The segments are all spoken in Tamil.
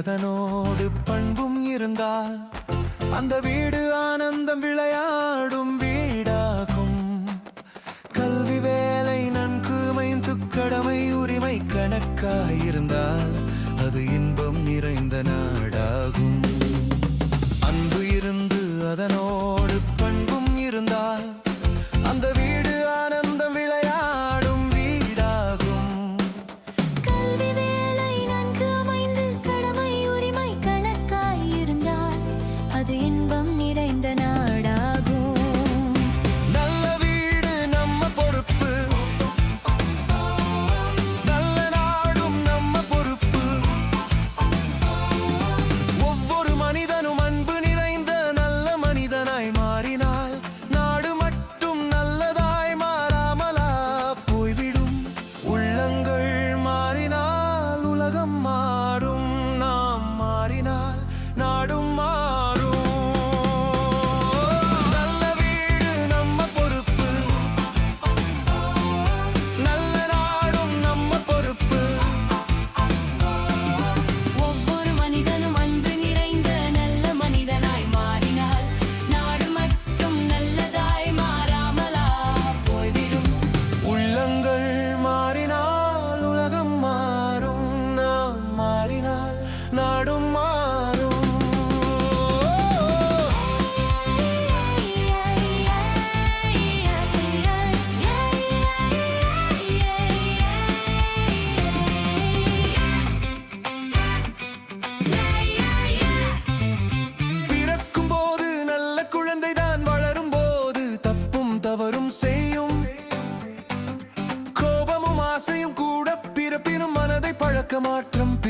அதனோடு பண்பும் இருந்தால் அந்த வீடு ஆனந்தம் விளையாடும் வீடாகும். கல்வி வேலை நன்கு மைந்து கடமை உரிமை கணக்காயிருந்தால் இன்பம் நிறைந்த நாடாகும். அன்பு இருந்து அதனோடு பண்பும் இருந்தால் அந்த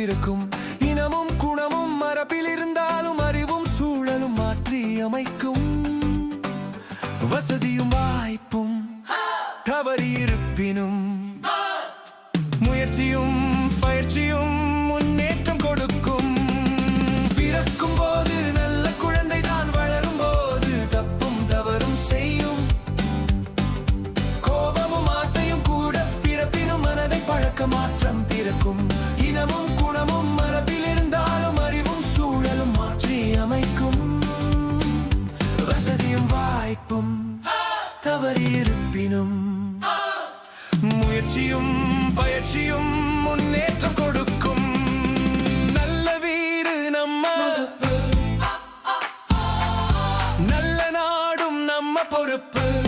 பிறக்கும் இனமும் குணமும் மரபில் இருந்தாலும் அறிவும் சூழலும் மாற்றி அமைக்கும் வசதியும் வாய்ப்பும் தவறி இருப்பினும் வாய்ப்பும் தவறியிருப்பினும் முயற்சியும் பயிற்சியும் முன்னேற்றம் கொடுக்கும். நல்ல வீடு நம்ம. நல்ல நாடும் நம்ம பொறுப்பு.